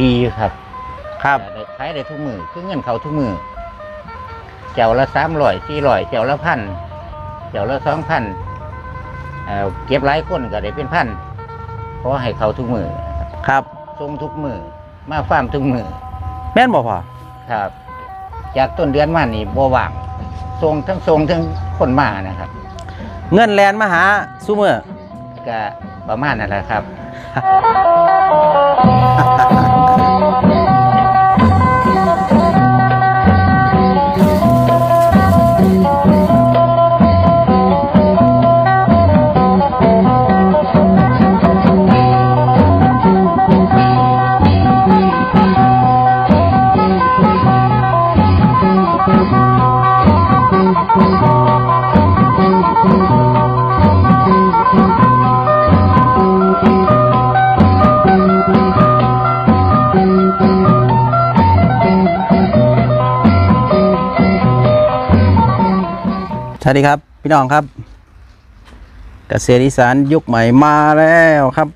ดีครับครับ ได้ขายได้ทุกมือคือเงินเขาทุกมือเจ้าละสามร้อยสี่ร้อยเจ้าละพันเจ้าละสองพันเอ่อเก็บหลายคนก็ได้เป็นพันเพราะให้เขาทุกมือนะครับครับส่งทุกมือมาฟาร์มทุกมือแม่นบ่พ่อครับ จากต้นเดือนมานี่บ่ว่างส่งทั้งส่งทั้งคนมานะครับ เงินแลนมาหาซุมื้อก็ประมาณนั่นแหละครับ สวัสดีครับ พี่น้องครับเกษตรอีสานยุคใหม่มาแล้วครับ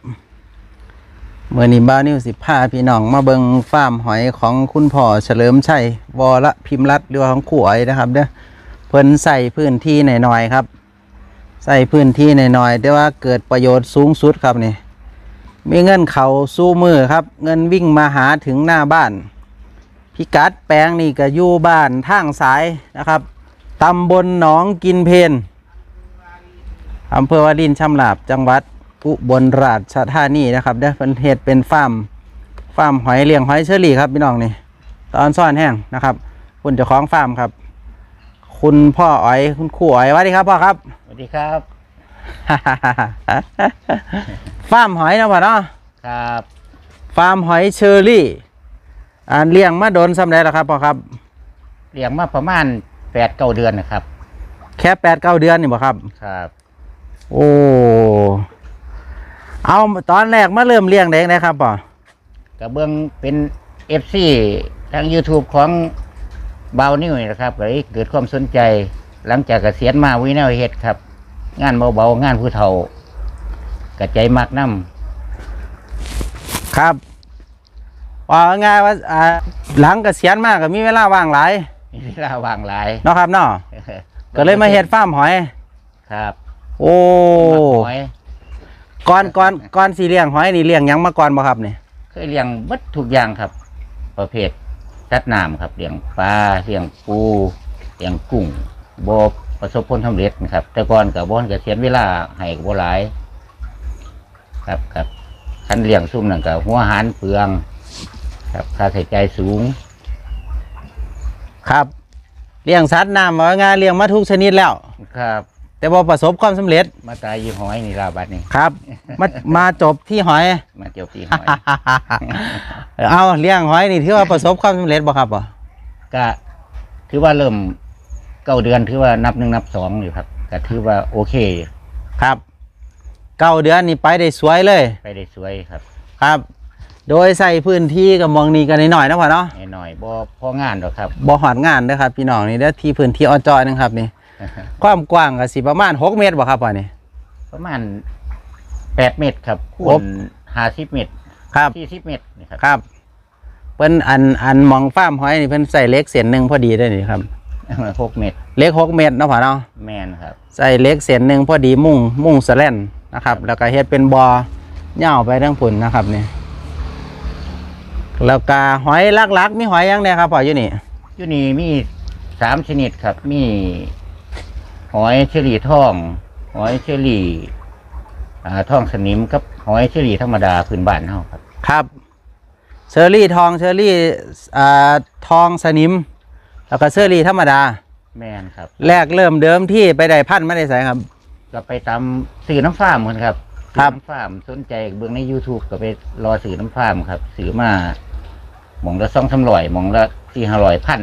เมื่อนี้บ้านิวสิพาพี่น้องมาเบิงฟาร์มหอยของคุณพ่อเฉลิมชัยวรพิมรัตน์หรือของขวยนะครับเด้อเพิ่นใส่พื้นที่หน่อยๆครับ ใส่พื้นที่หน่อยๆแต่ว่าเกิดประโยชน์สูงสุดครับนี่มีเงินเขาสู้มือครับ เงินวิ่งมาหาถึงหน้าบ้าน พิกัดแปลงนี่ก็อยู่บ้านทางสายนะครับ ตำบลหนองกินเพนอำเภอวารินชำราบจังหวัดอุบลราชธานีนะครับเด้อเป็นเหตุเป็นฟาร์มฟาร์มหอยเลี้ยงหอยเชอรี่ครับพี่น้องนี่ตอนซ่อนแห้งนะครับคุณเจ้าของฟาร์มครับ คุณพ่ออ๋อยคุณครูอ๋อยสวัสดีครับพ่อครับสวัสดีครับ ฟาร์มหอยนะพ่อเนาะครับฟาร์มหอยเชอรี่อ่าเลี้ยงมาโดนสำเร็จแล้วครับพ่อครับเลี้ยงมาประมาณ แปดเก้าเดือนนะครับ แค่แปดเก้าเดือนนี่บ่ครับ ครับ โอ้ เอาตอนแรกมาเริ่มเลี้ยงได้ไงครับป่อกระเบื้องเป็นเอฟซีทาง YouTube ของบาวนิวนี่นะครับก็เลยเกิดความสนใจ หลังจากเกษียณมาวินาเฮ็ดครับ งานเบาๆงานผู้เฒ่ากระใจมักน้ครับว่าง่ายว่าอ่าหลังเกษียณมากก็มีเวลาว่างหลายำ มีเวลาว่างหลายเนาะครับเนาะก็เลยมาเฮ็ดฟาร์มหอย ครับโอ้หอยก่อนก่อนก่อนสีเลี้ยงหอยนี่เลี้ยงหยังมาก่อนบ่ครับนี่เคยเลี้ยงบัดทุกอย่างครับ ประเภทสัตว์น้ำครับเลี้ยงปลาเลี้ยงปูเลี้ยงกุ้งบประสบผลสำเร็จนะครับ แต่ก่อนกับบอนเกษียณเวลาให้กับหลาย ครับครับคันเลี้ยงซุ่มนั่นกับหัวอาหารเปลือง ครับค่าใช้จ่ายสูง ครับเลี้ยงสัตว์น้ำว่าง่ายเลี้ยงมาทุกชนิดแล้ว ครับ แต่บ่ประสบความสำเร็จมาตายยี่หอยนี่ลาบัดนี่ครับ มามาจบที่หอย มาเจียวตีหอย เอาเลี้ยงหอยนี่ถือว่าประสบความสำเร็จบ่ครับบ่ก็ถือว่าเริ่มเก้าเดือนถือว่านับหนึ่งนับสองอยู่ครับก็ถือว่าโอเค ครับเก้าเดือนนี่ไปได้สวยเลย ไปได้สวยครับ ครับ โดยใส่พื้นที่กับมองนี้กันหน่อยๆนะพ่อเนาะหน่อยๆบ่พองานหรอกครับบ่หอดงานเด้อครับพี่น้องนี่เด้อที่พื้นที่ออจอยนึงครับนี่ ความกว้างก็สิประมาณ6เมตรบ่ครับพ่อนี่ประมาณแปดเมตรครับคูครบณห้าสิบเมตรครับสี่สิบเมตรนี่ครับครับเพิ่นอันอันหมองฟาร์มหอยนี่เพิ่นใส่เหล็กเส้นหนึงพอดีได้อนี่ครับหกเมตรเหล็ก6เมตรเนาะพ่อเนาะแมนครับ ใส่เหล็กเส้นหนึงพอดีมุ่งมุ่งสแลนนะครับ แล้วก็เฮ็ดเป็นบ่อยาวไปทั้งพุ่นนะครับนี่ แล้วก็หอยลักๆ มีหอยหยังเนี่ยครับพ่ออยู่นี่อยู่นี่มีสามชนิดครับ มี หอยเชอรี่ทอง หอยเชอรี่อ่าทองสนิมกับหอยเชอรี่ธรรมดาพื้นบ้านเฮาครับ ครับเชอรี่ทองเชอรี่อ่าทองสนิม แล้วก็เชอรี่ธรรมดา แมนครับแรกเริ่มเดิมที่ไปได้พันธุ์ไม่ได้ใส่ครับก็ไปตามสื่อน้ำฟาร์มเหมือนครับครับสื่อน้ำฟาร์มสนใจเบื้องใน YouTube ก็ไปรอสื่อน้ำฟาร์มครับ สื่อมาห มองละสองสามร้อยหมองละสี่ห้าร้อยพัน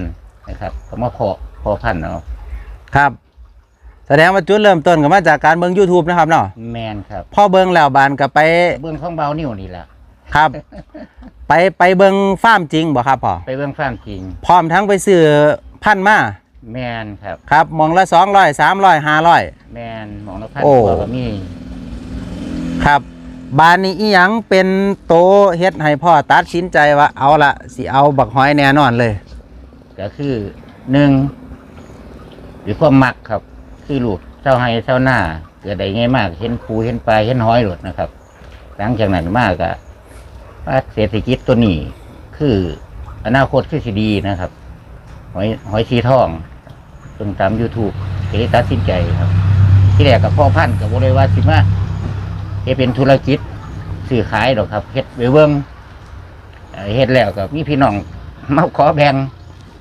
นะครับก็มาพอพอพันเนาะครับ แสดงว่าจุดเริ่มต้นก็มาจากการเบิ่ง YouTube นะครับเนาะแมนครับพอเบิ่งแล้วบานก็ไปเบื้องของเบานิ่วนี่แหละครับ ไปไปเบิ่งฟาร์มจริงบ่ครับพ่อไปเบื้องฟาร์มจริง พร้อมทั้งไปซื้อพันธุ์มาแมนครับ ครับหมองละสองร้อยสามร้อยห้าร้อยแมนหมองละพันโอ้กว่าก็มี ครับ บานนี้อีหยังเป็นโตเฮ็ดให้พ่อตัดสินใจว่าเอาละสิเอาบักหอยแน่นอนเลย ก็คือหนึ่งหรือความมักครับ คือลูกเจ้าให้เจ้าหน้าเกิดได้ง่ายมาก เห็นปูเห็นปลาเห็นหอยหลดนะครับ หลังจากนั้นมากอะว่าเศรษฐกิจตัวนี้ คืออนาคตคือสิดีนะครับ หอยหอยชีทองเพิ่งตาม YouTube ก็เลยตัดสินใจครับ ที่แรกกับพ่อพันธุ์กับบริวาสิมา เฮ็ดเป็นธุรกิจสื่อขายดอกครับเฮ็ดไปเบิ้งเอ่อเฮ็ดแล้วกับมีพี่น้องมาขอแบ่ง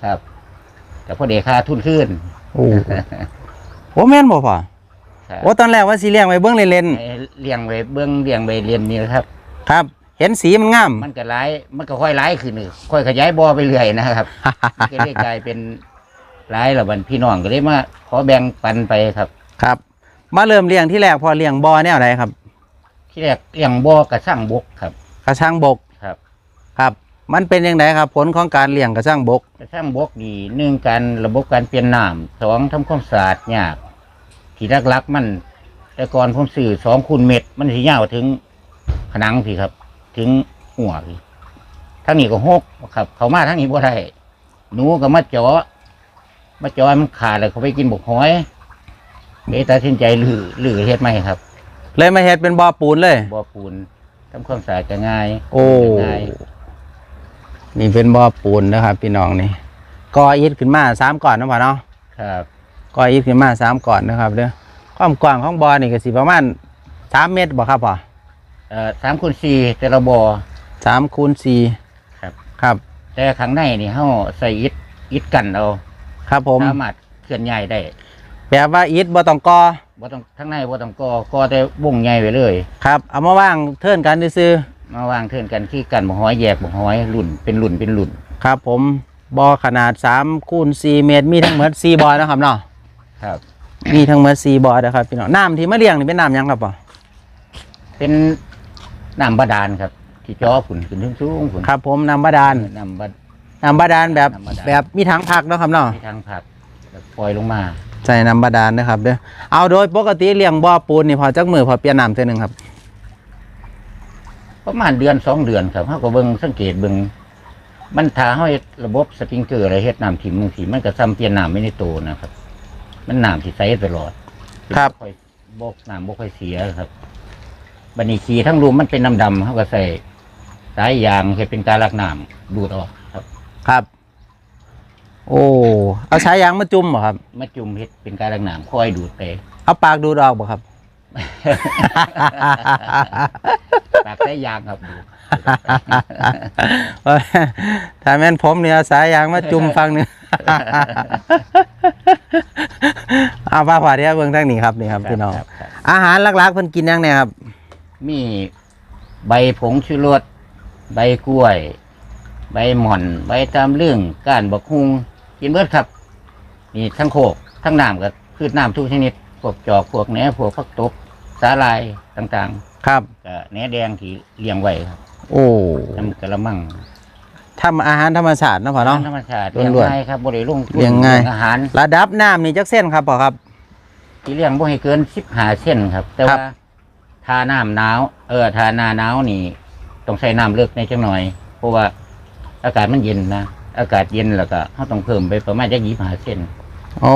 ครับแต่พอเดค่าทุนขึ้นโอ้โหแม่นบ่พ่อครับโอ้ตอนแรกว่าสิเลี้ยงไว้เบิ่งเล่นให้เลี้ยงไว้เบิ้งเลี้ยงไว้เรียนนี่ครับๆครับ เห็นสีมันงาม มันก็ร้ายมันก็ค่อยร้ายขึ้นอีกค่อยขยายบ่อไปเรื่อยนะครับก็เลยกลายเป็นร้ายแล้วบันพี่น้องก็เลยมาขอแบ่งปันไปครับ ครับ มาเริ่มเลี้ยงที่แรกพอเลี้ยงบ่อแนวไหนครับ ที่แรกเลี้ยงบ่อกระสั่งบกครับ กระช่างบกครับ ครับ มันเป็นยังไงครับ ผลของการเลี้ยงกระช่างบก กระสั่งบกนี่หนึ่งการระบบการเปลี่ยนน้ำสองทำความสะอาดยากที่ลักๆมัน แต่ก่อนผมสื่อสองคูณเม็ดมันสียาวถึงผนังพี่ครับ ถึงหัวพี่ทั้งนี้ก็หกครับ เขามาทั้งนี้บ่ได้หนูก็มาเจาะมาเจาะให้มันขาดแล้วเขาไปกินบกหอยเลยตัดสินใจลือลือเฮ็ดไหมครับ เลยมาเฮ็ดเป็นบ่อปูนเลย บ่อปูนทำความสะอาดก็ง่ายโอ้ง่ายนี่เป็นบ่อปูนนะครับ พี่น้องนี่ก่ออิฐขึ้นมาสามก่อนนะพ่อเนาะครับก่ออิฐขึ้นมาสามก่อนนะครับเด้อความกว้างของบ่อนี่ก็สิประมาณสามเมตรบ่ครับพ่อเอ่อสามคูณสี่แต่ละบ่อ สามคูณสี่ครับ ครับ แต่ข้างในนี่เฮาใส่อิฐอิฐกันเอาครับผม สามารถเคลื่อนย้ายได้ แปลว่าอิฐบ่ต้องก่อ บ่ต้องทั้งในบ่ต้องก่อก่อแต่วงใหญ่ไว้เลย ครับ เอามาว่างเทิร์นกันซื่อมาวางเทินกันที่กันบ่ห้อยแยกบ่ห้อยรุ่นเป็นรุ่นเป็นรุ่นๆครับ ผมบ่อขนาด3คูณ4เมตรมีทั้งหมด4บ่อนะครับเนาะครับ มีทั้งหมด4บ่อนะครับพี่น้องน้ำที่มาเลี้ยงนี่เป็นน้ำหยังครับพ่อเป็นน้ำบาดาลครับ ที่จ่อฝุ่นขึ้นสูงๆฝุ่นครับ ผมน้ำบาดาลน้ำบาดน้ำบาดาลแบบน้ำบาดาล แบบมีถังพักเนาะครับเนาะที่ทางผักแล้วปล่อยลงมา ใส่น้ำบาดาลนะครับเด้อเอาโดยปกติเลี้ยงบ่อปูนนี่พอจักมือพอเปลี่ยนน้ำเท่อหนึงครับ ประมาณเดือนสองเดือนครับเฮาก็เบิ่งสังเกตเบิ่งมันถ้าเฮาเฮ็ดระบบสปริงเกอร์อะไรเฮ็ดน้ำถิ่มจังซี่มันก็ซ้ำเปลี่ยนน้ำไม่ในโตนะครับ มันน้ำที่ใสตลอดครับค่อยบกน้ำบ่ค่อยเสียครับบัดนี้ขี้ทั้งรูมมันเป็นน้ำดำเฮาก็ใส่สายยางเฮ็ดเป็นการลักน้ำดูดออกครับ ครับ โอ้เอาสายยางมาจุ่มเหรอครับ มาจุ่มเฮ็ดเป็นการลักน้ำคอยดูดไปเอาปากดูดออกบ่ครับ ปากสายยางครับดูดถ้าแม่นผมเนี่ยเอาสายยางมาจุ่มฟังหนึง เอาป้าผ่าเดียวเบิ่งทางนี้ครับนี่ครับพี่น้องครับครับ อาหารหลักๆเพิ่นกินหยังเนี่ยครับ มีใบผงชูรสใบกล้วย ใบหม่อน ใบตามเรื่องก้านบักฮุง กินเบิดครับนี่ทั้งโคกทั้งน้ำกับพืชน้ำทุกชนิดพวกจอกพวกแหนพวกฟักตบสาลายต่างครับ ๆก็แหนแดงที่เลี้ยงไว้ครับโอ้ทำกระมังทำอาหารธรรมชาติเนาะพ่อเนาะ ธรรมชาติล้เลี้ยงวนๆง่ายครับบริลงทุนเลี้ยงง่าย อาหาร ระดับน้ำนี่จักเส้นครับพ่อครับ ที่เลี้ยงบ่ให้เกินสิบหาเส้นครับ แต่ครับว่าทาน้ำหนาว เออทาหนาหนาวนี่ ต้องใช้น้ำเลือกในจังหน่อย เพราะว่าอากาศมันเย็นนะ อากาศเย็นแล้วก็เขาต้องเพิ่มไปประมาณจักยี่หาเส้นโอ้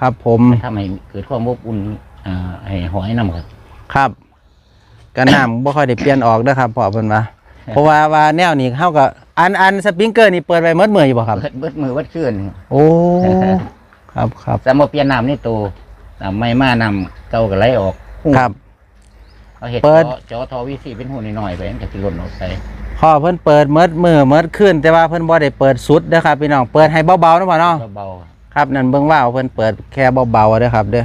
ครับผม ทำให้เกิดความอบอุ่นอ่าให้หอยน้ำครับ ครับก็น้ำบ่ค่อยได้เปลี่ยนออกนะครับพ่อเพิ่นว่าเพราะว่าว่าแนวนี้เฮาก็อันอันสปริงเกอร์นี่เปิดไว้เมื่อเมื่ออยู่บ่ครับ เบิดเบิดมือเบิดขึ้นโอ้ครับครับสมมติเปลี่ยนน้ำในตัวน้ำไม่มาน้ำเก่าก็ไหลออกหูครับเขาเห็ดเปิด จอจอทอวีซีเป็นหูหน่อยๆไปมันจะกินหล่นออกไป พ่อเพิ่นเปิดเมื่อเมื่อเมื่อคืนแต่ว่าเพิ่นบ่ได้เปิดสุดเด้อครับพี่น้องเปิดให้เบาๆนะพ่อเนาะเบาครับนั่นเบิ่งว่าเพิ่นเปิดแค่เบาๆเด้อครับเด้อ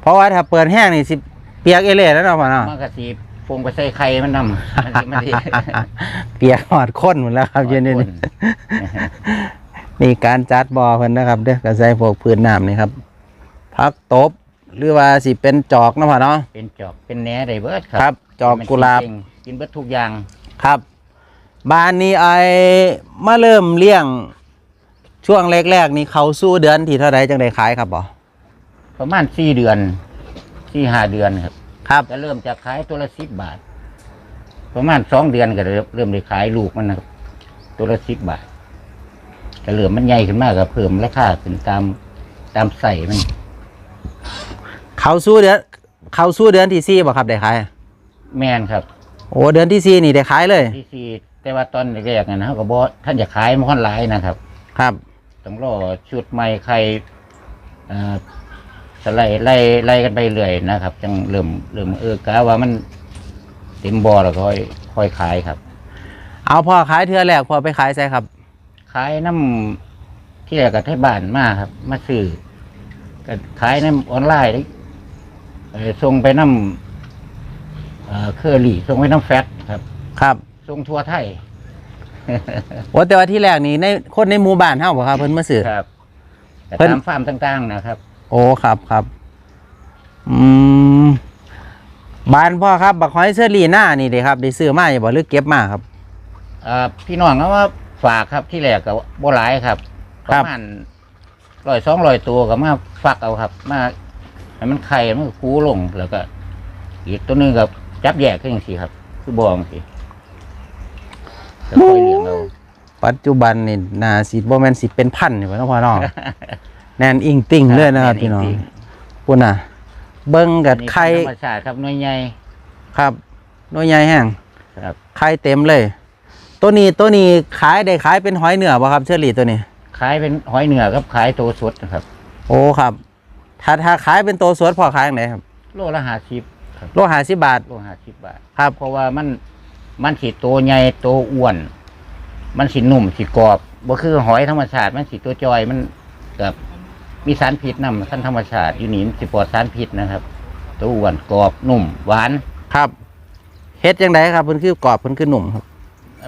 เพราะว่าถ้าเปิดแห้งนี่สิเปียกเอเล่แล้วเนาะพ่อเนาะๆมันก็สีฟงไปใส่ไข่มันนำมันสิมันสิเปียกหอดข้นหมดแล้วครับเย็นนี้คนนี่การจัดบ่อเพิ่นนะครับเด้อกระใส่พวกพื้นน้ำนี่ครับพักตบหรือว่าสิเป็นจอกเนาะพ่อเนาะเป็นจอกเป็นแหนได้เบิดคครัรับ จอกกุหลาบมันกินเบิดทุกอย่างครับ บ้านนี้ไอมาเริ่มเลี้ยง ช่วงแรกๆนี่เขาสู้เดือนที่เท่าไรจังได้ขายครับบ่ประมาณสี่เดือนสี่ห้าเดือนครับคครับก็เริ่มจากขายตัวละสิบบาท ประมาณสองเดือนก็เริ่มเริ่มได้ขายลูกมันนะครับตัวละสิบบาทก็เริ่มมันใหญ่ขึ้นมากก็เพิ่มราคาขึ้นตามตามใส่มัน เขาสู้เดือนเขาสู้เดือนที่สี่บ่ครับได้ขาย แมนครับ โอ้เดือนที่สี่นี่ได้ขายเลยที่สี่ แต่ว่าตอนแรกๆนะเขาก็บอกท่านจะขายมันค่อนหลายนะครับ ครับต้องรอชุดใหม่ใครเอ่อสไลด์ไล่ไล่กันไปเรื่อยนะครับ จังเริ่มเริ่มเออกะว่ามันเต็มบอแล้วก็ค่อยค่อยขายครับ เอาพอขายเทือแรกพอไปขายใส่ครับ ขายน้ำที่แรกกับที่บ้านมาครับ มาซื้อก็ขายน้ำออนไลน์เออส่งไปน้ำเอ่อเคอรี่ส่งไปน้ำแฟตครับ ครับ ส่งทั่วไทยโอ้แต่ว่าที่แรกนี่ในคนในหมู่บ้านเฮาบ่ครับเพิ่นมาซื้อ ครับแต่เพิ่น ตามฟาร์มต่างๆนะครับ โอ้ครับครับอืมบ้านพ่อครับ บักหอยเชอรี่หน้านี่เด้ครับได้ซื้อมาอยู่บ่หรือเก็บมาครับเอ่อพี่น้องเขาว่าฝากครับที่แรกกับโบหลายครับปครัระบ มาณร้อยสองร้อยตัวก็มาฟักเอาครับ มาให้มันไข่มันก็คูลงแล้วก็ อีกตัวหนึงกับจับแยกขึ้นอย่างสิครับ คือบองสิ ก็ค่อยเลี้ยงเอาปัจจุบันนี่น่าสิบ่แม่นสิเป็นพันอยู่บ่เนาะพ่อเนาะแน่นอิงติ่งเลยนะครับพี่น้องปุ่นน่ะ เบิ่งกับนี่ไข่เป็นธรรมชาติครับหน้อยใหญ่ครับหน้อยใหญ่แห้งครับไข่เต็มเลย ตัวนี้ตัวนี้ขายได้ขายเป็นหอยเนื้อบ่ครับเชอรี่ตัวนี้ ขายเป็นหอยเหนือครับขายตัวสดนะครับ โอ้ครับ ถ้าถ้าขายเป็นตัวสดพอขายจังไดครับ โลละห้าสิบครับโลห้าสิบบาทโลห้าสิบบาท ครับเพราะว่ามัน มันสีตัวใหญ่ตัวอ้วน มันสีนุ่มสีกรอบบ่คือหอยธรรมชาติ มันสีตัวจอยมันกับมีสารพิษนำท่านธรรมชาติอยู่นี่มันสิปลอดสารพิษนะครับ ตัวอ้วนกรอบนุ่มหวาน ครับเฮ็ดจังไดครับเพิ่นคือกรอบเพิ่นคือหนุ่มครับ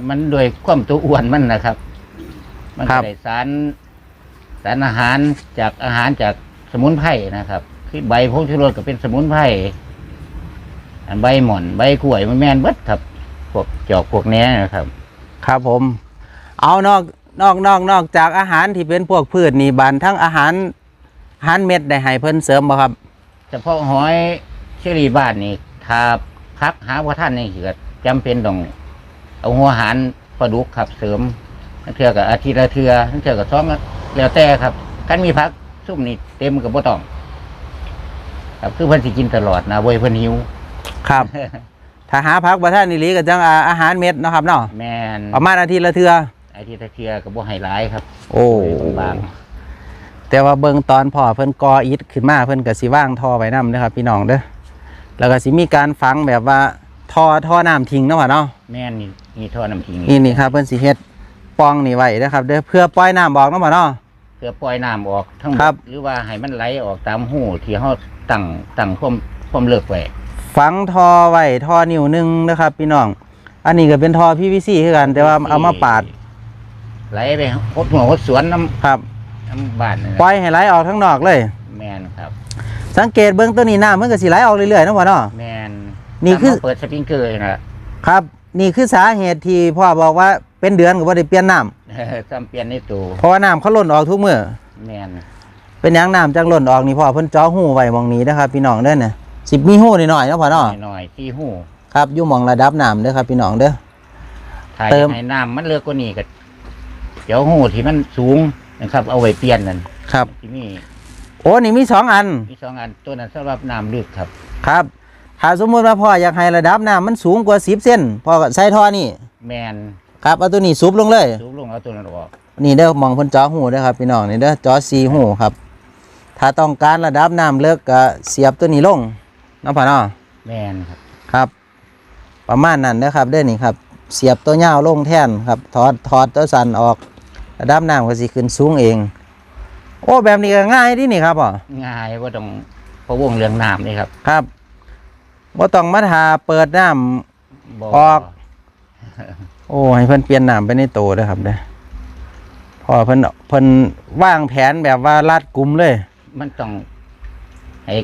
มันโดยความตัวอ้วนมันนะครับ มันครัก็บได้สารสารอาหารจากอาหารจากสมุนไพรนะครับ คือใบพงชูรสก็เป็นสมุนไพรอันใบหม่อน ใบกล้วยมันแม่นเบิดครับ พวกจอกพวกแหนี้นะครับ ครับผม เอานอกนอกนอกนอกจากอาหารที่เป็นพวกพืชนี่บานทั้งอาหารอาหารเม็ดได้ให้เพิ่นเสริมบ่ครับ เฉพาะหอยเชอรี่บ้านนี่ถ้าพักหาว่าท่านนี่ก็จำเป็นต้องเอาหัวอาหารปลาดุกครับเสริมนั่นเทือกับอาทิตย์ละเทือนั่นเทือกับซ้อมแล้วแต่ครับกันมีพักซุ่มนี่เต็มกับบ่ต้อง ครับคือเพิ่นสิกินตลอดนะเว้ยเพิ่นหิวครับ ถ้าหาพักบ่ท่านนี่ลีก็จังอาอาหารเม็ดเนาะครับเนาะแม่นประมาณอาทิตย์ละเทื่ออาทิตย์ละเทือกับบ่ให้หลายครับโอ้บางแต่ว่าเบิ่งตอนพ่อเพิ่นก่ออิฐขึ้นมาเพิ่นก็สิว่างท่อไว้นำเด้อครับ พี่น้องเด้อแล้วก็สิมีการฝังแบบว่าท่อท่อน้ำทิ้งเนาะว่าเนาะแม่นนี่นี่ท่อน้ำทิ้งนี่นี่ครับเพิ่นสิเฮ็ดปล่องนี่ไว้นะครับเด้อเพื่อปล่อยน้ำออกเนาะว่าเนาะเพื่อปล่อยน้ำออกทั้งหมครัดบหรือว่าให้มันไหลออกตามหูที่เฮาตั้งตั้งความความเลิกไว้ ฝังท่อไว้ท่อนิ้วหนึงนะครับ พี่น้อง อันนี้ก็เป็นท่อ PVC คือกัน แต่ว่าเอามาปาดไหลไปหดหัวหดสวนน้ครับำน้ำบ้านนี่นะปล่อยให้ไหลออกทั้งนอกเลย แมนครับ สังเกตเบื้องต้นนี้น้ำมันก็สิไหลออกเรื่อยๆเนาะพ่อเนาะ แมนนี่คือ ถ้าเราเปิดสปริงเกอร์นะครับ นี่คือสาเหตุที่พ่อบอกว่าเป็นเดือนก็บ่ได้เปลี่ยนน้ำจำเปลี่ยนในตัวเพราะว่าน้ำเขาหล่นออกทุกมื้อแมนเป็นหยังน้ำจังหล่นออกนี่พ่อเพิ่นเจาะหูไว้หมองนี้นะครับ พี่น้องเด้อเนี่ย สิมีหูนิดหน่อยๆเนาะพ่อเนาะหน่อยๆที่หูครับอยู่หมองระดับน้ำเด้อครับพี่น้องเด้อถ้าเติอยามกให้น้ำมันเลือกกว่านี้ก็เดี๋ยวหูที่มันสูงนะครับ เอาไว้เปลี่ยนนั่นครับ ที่นี่โอ้นี่มีสองอันมีสองอันตัวนั้นสำหรับน้ำลึกครับ ครับ ถ้าสมมุติว่าพ่ออยากให้ระดับน้ำมันสูงกว่า10เซนพ่อก็ใส่ท่อนี่แมนครับเอาตัวนี้ซุบลงเลย สูงลงเอาตัวนั้นออกนี่เด้อมองเพิ่นเจาะหูเด้อครับพี่น้องนี่เด้อเจาะซีหูครับ ถ้าต้องการระดับน้ำเลิกก็เสียบตัวนี้ลง เนาะพ่อเนาะแมนครับ ครับ ประมาณนั้นนะครับเด้อนี่ครับ เสียบตัวยาวลงแท่นครับถอดถอดตัวสันออกระดับน้ำก็สิขึ้นสูงเอง โอ้แบบนี้ก็ง่ายดีนี่ครับพ่อง่ายว่าต้องพะวงเรื่องน้ำนี่ครับครับบ่ต้องมาทาเปิดน้ำบ่ออก โอ้ให้เพิ่นเปลี่ยนน้ำไปในโตเด้อครับเด้อพอเพิ่นเพิ่นวางแผนแบบว่ารัดกุมเลย มันต้องให้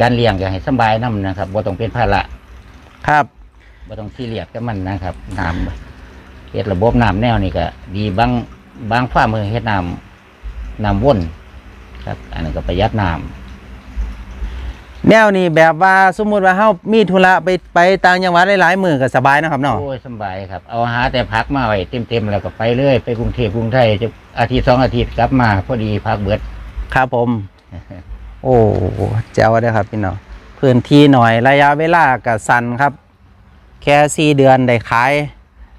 การเลี้ยงก็ให้สำบายน้ำนะครับบ่ต้องเป็นภาระครับบ่ต้องซีเรียสกับมันนะครับน้ำเฮ็ดระบบน้ำแนวนี่ก็ดีบางบางฟ้ามือเฮ็ดน้ำน้ำวนครับ อันนั้นก็ประหยัดน้ำแนวนี้แบบว่าสมมุติว่าเฮามีธุระไปไปต่างจังหวัดหลายๆมื้อก็สบายนะครับเนาะโอ้ยสำบายครับ เอาหาแต่พักมาไว้เต็มๆแล้วก็ไปเลยไปกรุงเทพกรุงไทยจะอาทิตย์สองอาทิตย์กลับมาพอดีพักเบิด ครับผม โอ้แจ๋วเด้อครับพี่น้องพื้นที่หน่อยระยะเวลาก็สั้นครับ แค่สี่เดือนได้ขาย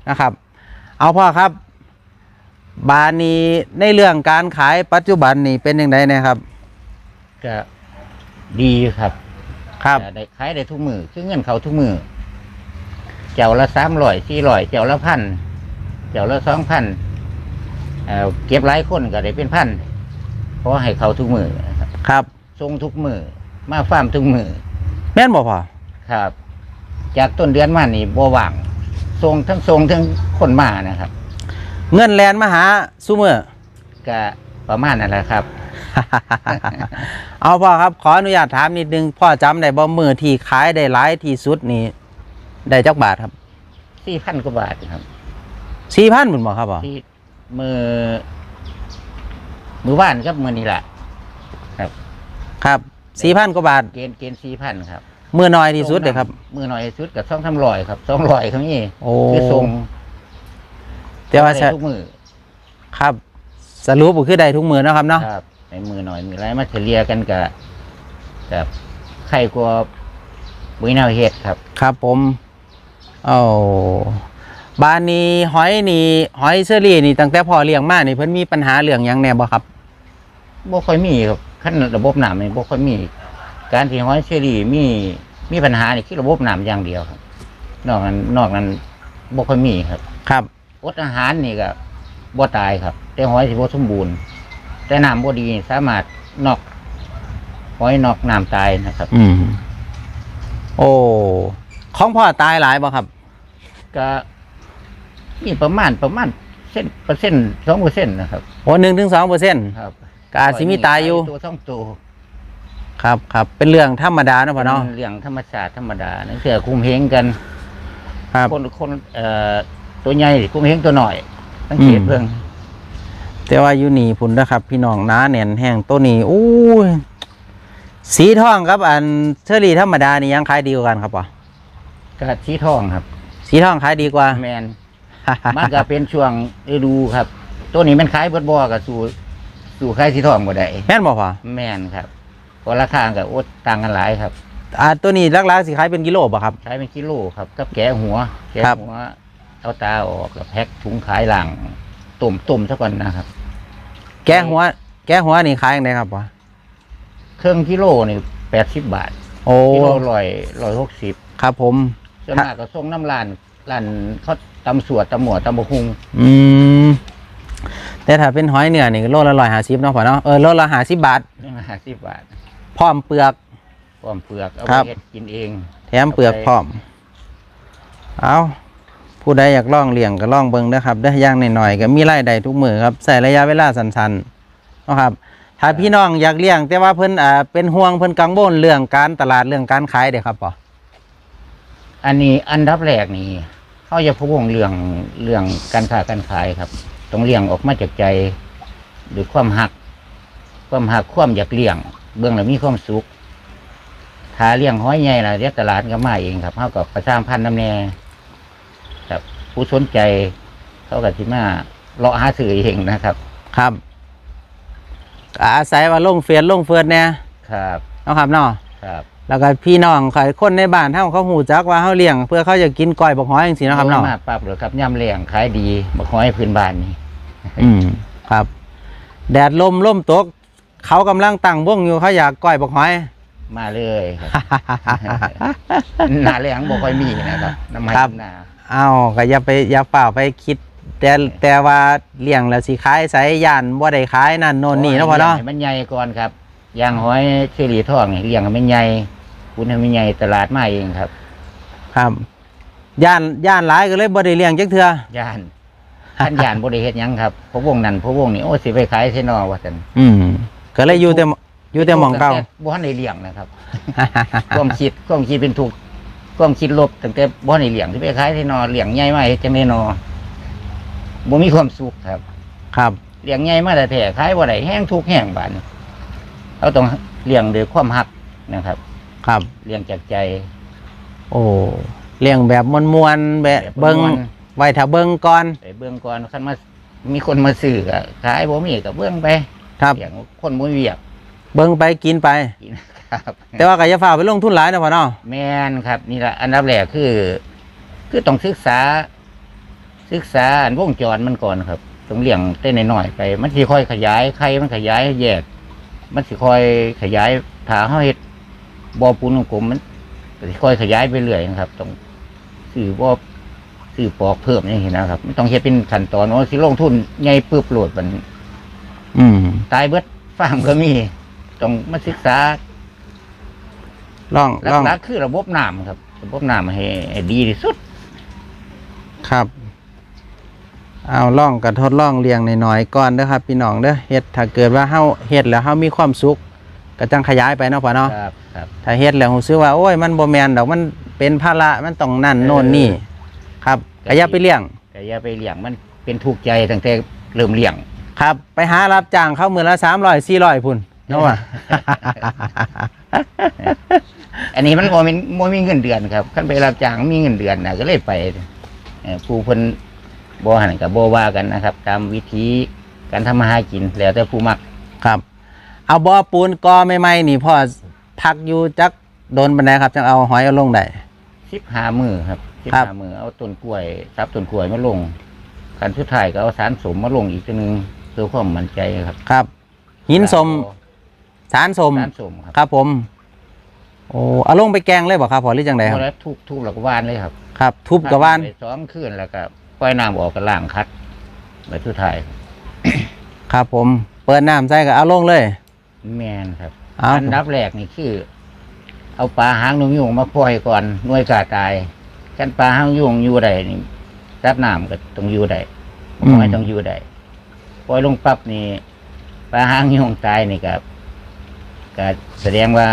นะครับ เอาพ่อครับ บานนี้ในเรื่องการขายปัจจุบันนี่เป็นยังไงนะครับ ก็ดีครับ ครับจะได้ขายได้ทุกมือคือเงินเขาทุกมือเจ้าละสามร้อยสี่ร้อยเจ้าละพันเจ้าละสองพันเอ่อเก็บหลายคนก็ได้เป็นพันเพราะให้เขาทุกมือนะครับ ครับส่งทุกมือมาฟาร์มทุกมือแม่นบ่พ่อครับ จากต้นเดือนมานี่บ่ว่างส่งทั้งส่งทั้งคนมานะครับ เงินแลนมาหาซูเมอร์ก็ประมาณนั่นแหละครับ เอาพ่อครับ ขออนุญาตถามนิดนึงพ่อจำได้บ่มือที่ขายได้หลายที่สุดนี่ได้จักบาทครับสี่พันกว่าบาทครับสี่พันบุญบ่ครับพ่อที่มือมือว่านครับมือนี่แหละ ครับสี่พันกว่าบาทเกณฑ์เกณฑ์สี่พันครับมือน้อยที่สุดเลยครับมือหน่อยที่สุดกับสองทำลอยครับสองลอยเขานี่โอ้คือทรงแต่ว่าได้จะทุกมือครับสรุปก็คือได้ทุกมือเนาะครับเนาะครับในมือหน่อยมือไรมาเฉลี่ยกันกับกับไข่กลัวบุยนาเห็ดครับ ครับผมโอ้บานนี้หอยนี่หอยเชอรี่นี่ตั้งแต่พ่อเลี้ยงมานี่เพิ่นมีปัญหาเรื่องหยังแหน่บ่ครับบ่ค่อยมีครับ ขั้นระบบน้ำนี่บ่ค่อยมี การที่ห้อยเชอรี่มีมีปัญหานี่คือระบบน้ำอย่างเดียวครับ นอกนั้นนอกนั้นบ่ค่อยมีครับครับ อดอาหารนี่ก็บ่ตายครับ แต่หอยสิบ่สมบูรณ์ แต่น้ำบ่ดีสามารถนอกหอยนอกน้ำตายนะครับ อืม โอ้ของพ่อตายหลายบ่ครับ ก็มีประมาณประมาณเส้นเปอร์เซ็นต์สองเปอร์เซ็นต์นะครับโอ้หนึ่งถึงสองเปอร์เซ็นต์ครับ กอาจสิมีตายอยู่ ตัวสองตัวครับครับเป็นเรื่องธรรมดาเนาะพ่อเนาะเรื่องธรรมชาติธรรมดานั่นคือคุมเหงกันครับคนคนเอ่อตัวใหญ่คุมเหงตัวหน่อยสังเกตอืมเพิ่งแต่ว่าอยู่นี่พุ่นนะครับ พี่น้องหน้าแน่นแห้งตัวนี้อู้ยสีทองครับ อันเชอรี่ธรรมดานี่ยังขายดีกว่ากันครับป่ะกระชี้ทองครับ สีทองขายดีกว่าแมนมันก็เป็นช่วงฤดูครับ ตัวนี้มันขายเบิดบ่อกับสู่ สู่ขายสีทองบ่ได้แม่นบ่พ่อแม่นครับเพราะราคาก็อดต่างกันหลายครับอ่าตัวนี้ลักๆสิขายเป็นกิโลบ่ครับใช้เป็นกิโลครับกับแกะหัวแกะครับหัวเอาตาออกแล้วแพ็คถุงขายหลังต้มต้มซะก่อนนะครับ แกะหัว แกะหัวนี่ขายยังไงครับป่ะเครื่องกิโลนี่แปดสิบบาท โอ้กิโลร้อยร้อยหกสิบครับผมส่วนมากก็ส่งน้ำร้านร้านเขาตำสวดตำหมวดตำบกฮุงอืม แต่ถ้าเป็นหอยเนื้อนี่ก็โลละร้อยห้าสิบเนาะพ่อเนาะเออโลละห้าสิบบาทนี่มาห้าสิบบาทพร้อมเปลือก พร้อมเปลือกเอาคไปรับ เฮ็ดกินเองแถมเปลือกพร้อม เอาผู้ใดอยากลองเลี้ยงก็ลองเบิ่งนะครับได้อย่างหน่อยๆก็มีรายได้ทุกมือครับใส่ระยะเวลาสั้นๆเนาะครับ ถ้าพี่น้องอยากเลี้ยง แต่ว่าเพิ่นอ่าเป็นห่วงเพิ่นกังวลเรื่องการตลาดเรื่องการขายเด้ครับป่ะอันนี้อันดับแรกนี่เขาจะพะวงเรื่องเรื่องการค้าการขายครับ ต้องเลี้ยงออกมาจากใจหรือความหัก ความหักความอยากเลี้ยง เบื้องแล้วมีความสุขถ้าเลี้ยงห้อยใหญ่ล่ะเรียกตลาดก็มาเองครับเขากับประชาสัมพันธ์น้ำแน่ครับ ผู้สนใจเขากับที่มาเลาะหาสื่อเองนะครับ ครับก็อาศัยว่าลงเฟียนลงเฟือนเนี่ยครับ เนาะครับเนาะครับ แล้วก็พี่น้องใครคนในบ้านเฮาเขาหูจักว่าเฮาเลี้ยง เพื่อเขาจะกินก้อยบักหอยจังซี่เนาะครับเนาะมาปรับเลยครับย่ำเลี้ยงขายดีบักห้อยพื้นบ้านนี่อืมครับ แดดลมลมตก เขากำลังตั้งวงอยู่เขาอยากก้อยบักหอย มาเลยครับหนาแรงบ่ค่อยมีนะครับน้ำมันครับหนาเอาก็อย่าไปอย่าเปล่าไปคิด แต่แต่ว่าเลี้ยงแล้วสิขายใส่ย่านบ่ได้ขายนั่นโน่นนี่เนาะพ่อเนาะลี้ยงให้มันใหญ่ก่อนครับอย่างหอยเชอรี่ทองนี่เลี้ยงให้มันใหญ่ คุณให้มันใหญ่ตลาดมาเองครับ ครับ ย่านย่านหลายก็เลยบ่ได้เลี้ยงจักเทื่อ ย่านท่านย่านบ่ได้เฮ็ดหยังครับเพราะวงนั้นเพราะวงนี้โอ้สิไปขายไสนอว่าซั่นอืมก็เลยอยู่แต่อยู่แต่หมองเก่าตั้แต่บ่ทันได้เลี้ยงนะครับ ความคิดความคิดเป็นถูกความคิดลบตั้งแต่บ่ทันได้เลี้ยงสิไปขายไสนอเลี้ยงใหญ่มาเฮ็ดจังได๋นอบ่มีความสุขครับครับเลี้ยงใหญ่มาแต่แท้ขายบ่ได้แห้งทุกข์แห้งบาดนี้เราต้องเลี้ยงด้วยความหักนะครับ ครับ เลี้ยงจากใจโอ้เลี้ยงแบบมวนๆแบบแบบเบิงม่วนไว้ถ้าเบิงก่อน ไปเบื้องก่อนคันมามีคนมาซื้อก็ขายบ่มีก็เบื้องไปครับเลี้ยงคนบ่มีเวียกเบิงไปกินไป กินครับแต่ว่าก็อย่าฝ่าไปลงทุนหลายนะพ่อเนาะแม่นครับ นี่ละอันดับแรกคือ คือต้องศึกษา ศึกษาอันวงจรมันก่อนครับต้องเลี้ยงเต้นหน่อยๆไป มันสิค่อยขยายไข่มันขยายแยก มันสิค่อยขยายถ้าเฮาเฮ็ด บ่อปูนกลมๆมันก็สิค่อยขยายไปเรื่อยนะครับต้องซื้อบ่อซื้อปอกเพิ่มอย่างนี้นะครับไม่ต้องเฮ็ดเป็นขั้นตอนว่าสิลงทุนใหญ่ปึ๊บโหลดมันอืมตายเบิดฟาร์มก็มีต้องมาศึกษาลองลองหลักๆคือระบบน้ำครับ ระบบน้ำให้ให้ดีที่สุด ครับ เอาลองกับทดลองเลี้ยงหน่อยๆก่อนเด้อครับ พี่น้องเด้อเฮ็ดถ้าเกิดว่าเฮาเฮ็ดแล้วเฮามีความสุขก็จังขยายไปเนาะพ่อเนาะครับ ครับถ้าเฮ็ดแล้วรู้สึกว่าโอ้ยมันบ่แม่นดอกมันเป็นภาระมันต้องนั่นโน่นนี่ ครับก็อย่าไปเลี้ยงแต่อย่าไปเลี้ยงมันเป็นถูกใจตั้งแต่เริ่มเลี้ยง ครับ ไปหารับจ้างเขามือละ300 400พุ่นเนาะว่าอันนี้มันโมมีโมมีเงินเดือนครับขั้นไปรับจ้างมีเงินเดือนนะก็เลยไปเอ่อผู้เพิ่นบ่หันกับบ่ว่ากันนะครับ ตามวิธีการทำมาหากินแล้วแต่ผู้มักครับ เอาบ่อปูนกอใหม่ๆนี่พ่อ พักอยู่จักโดนบันไดครับจังเอาหอยเอาลงได้ สิบหามือครับสิบครับ หามือเอาต้นกล้วยซับต้นกล้วยมาลงขันสุดท้ายก็เอาสารสมมาลงอีกตัวหนึงเพื่อความมั่นใจครับครับ หินสมสารสมสารสมครับครับผม โอ้เอาลงไปแกงเลยบ่ครับพ่อหรือจังไดครับเอาแล้วทุบทุบแล้วก็วานเลยครับครับ ทุบกับว่านไปซ้อมขึ้นแล้วก็ปล่อยน้ำออกกับล่างคัดไปสุดท้ายครับผม เปิดน้ำใส่ก็เอาลงเลย แมนครับเอาอันดับแรกนี่คือ เอาปลาหางนกยุงมาปล่อยก่อนหน่วยกาตายกันปลาหางยุงอยู่ได้นี่ซับน้ำก็ต้องอยู่ได้ปล่อยต้องอยู่ได้ปล่อยลงปั๊บนี่ปลาหางยุงตายนี่ครับก็แสดงว่า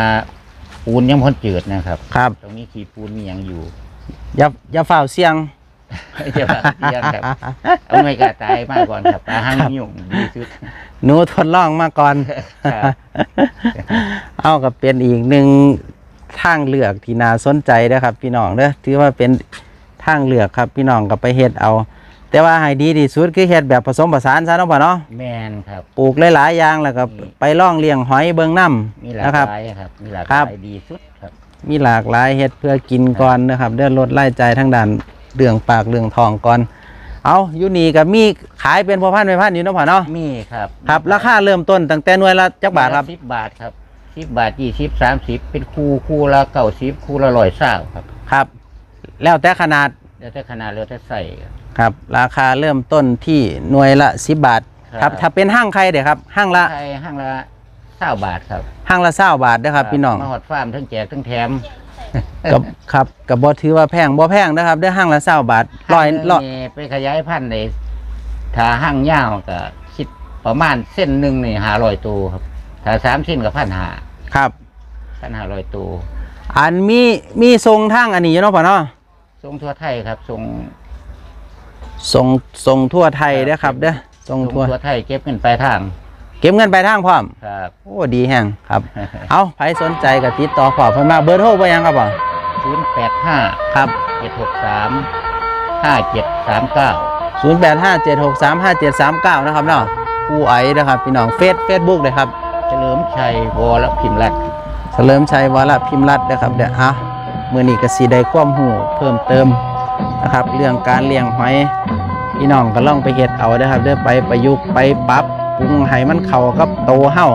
ปูนยังพ้นจืดนะครับ ครับ ตรงนี้ขีปูนมียังอยู่อย่าอย่าฝ่าวเสียง เดี๋ยวเดี๋ยวครับ เอาหน่วยกาตายมาก่อนครับปลาหางนกยุงดีสุด หนูทดลองมาก่อน ครับ เอากับเป็นอีกหนึ่งทางเลือกที่น่าสนใจนะครับ พี่น้องเด้อถือว่าเป็นทางเลือกครับ พี่น้องก็ไปเฮ็ดเอา แต่ว่าให้ดีที่สุดคือเฮ็ดแบบผสมผสานซะเนาะพ่อเนาะแมนครับ ปลูกหลายๆอย่างแล้วก็นี่ไปล่องเลี้ยงหอยเบิ่งน้มีหำลากนะครับ หลายครับ มีหลากคหรับ ลายดีสุดครับ มีหลากหลายเฮ็ดเพื่อกินก่อนนะครับเด้อลดรายจ่ายทางด้าน เรื่องปากเรื่องทองก่อน เอาอยู่นี่ก็มีขายเป็นพ่อพันธุ์แม่พันธุ์อยู่เนาะพ่อเนาะมีครับครับราคาเริ่มต้นตั้งแต่หน่วยละจักบาทครับสิบบาทครับสิบบาทยี่สิบสามสิบเป็นคู่คู่ละเก้าสิบคู่ละร้อยเศร้าครับครับ แล้วแต่ขนาดแล้วแต่ขนาดแล้วแต่ใส่ครับครับราคาเริ่มต้นที่หน่วยละ10บาทครับครับถ้าเป็นห้างใครเดี๋ยวครับห้างละไทยห้างละเศร้าบาทครับห้างละ20บาทนะครับพี่น้องมาหอดฟาร์มทั้งแจกทั้งแถม กับครับกับบ่ถือว่าแพงบ่แพงนะครับเด้อห้างละ20บาทร้อยห้างหร้อยนึ่งนี่ไปขยายพันธุ์ในถ้าห้างยาวก็คิดประมาณเส้นหนึ่งนี่หาร้อยตัวครับถ้าสามเส้นกับพันหาครับพันหาร้อยตัวอันมีมีทรงทางอันนี้อยู่เนาะพ่อเนาะทรงทั่วไทยครับทรงทรงทรงทั่วไทยเด้อครับเด้อทรงทรงทั่วทั่วไทยเก็บเงินปลายทาง เก็บเงินไปลายทางพร้อม ครับโอ้ดีแฮงครับ เอาใครสนใจก็ติดต่อขอเพิ่นมาเบอร์โทรบ่ยังครับบ่ศูนย์แปดห้าครับ เจ็ดหกสามห้าเจ็ดสามเก้า0857635739 นะครับเนาะผู้ไอนะครับพี่น้องเฟซเฟซบุ๊กเลยครับ เฉลิมชัยวรพิมพ์รัตน์เฉลิมชัยวรพิมพ์รัตน์นะครับเดี๋ยวอะมื้อนี้ก็สิได้ความรู้เพิ่มเติมนะครับ เรื่องการเลี้ยงหอยพี่น้องก็ลองไปเฮ็ดเอาเด้อครับเด้อไปประยุกต์ไปปรับ ปรุงให้มันเข้ากับโตเฮา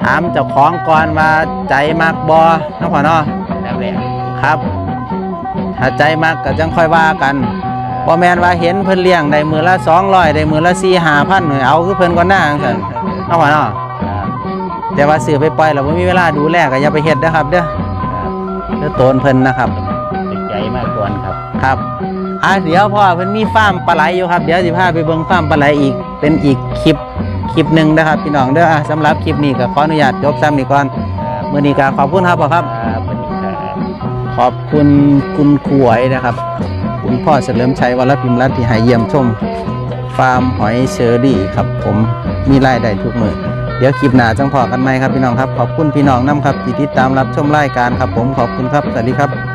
ถามเจ้าของก่อนว่าใจมักบ่เนาะพ่อเนาะแล้วแหละครับ ถ้าใจมักก็จังค่อยว่ากันบ่แม่นว่าเห็นเพิ่นเลี้ยงได้มือละ200ได้มือละ4 5,000หน่วยเอาคือเพิ่นก่อนหน้าจังซั่นเนาะพ่อเนาะครับแต่ว่าซื้อไปปล่อยแล้วบ่มีเวลาดูแลก็อย่าไปเฮ็ดเด้อครับ เด้อครับเด้อโตนเพิ่นนะครับเป็นใจมากกวนครับครับอะเดี๋ยวพ่อเพิ่นมีฟาร์มปลาไหลอยู่ครับ เดี๋ยวสิพาไปเบิ่งฟาร์มปลาไหลอีก เป็นอีกคลิปคลิปหนึงนะครับพี่น้องเด้ออะสำหรับคลิปนี้ก็ขออนุญาตจบซ้ำนี่ก่อนครับมื้อนี้ก็ขอบคุณครับพ่อครับ ครับสวัสดีครับขอบคุณคุณครูไหวนะครับ คุณพ่อเฉลิมชัยวรพิมพ์รัตน์ที่ให้เยี่ยมชม ฟาร์มหอยเชอรี่ครับ ผมมีรายได้ทุกมือเดี๋ยวคลิปหน้าจังพอกันไหมครับพี่น้องครับ ขอบคุณพี่น้องน้ำครับที่ติดตามรับชมรายการครับ ผมขอบคุณครับสวัสดีครับ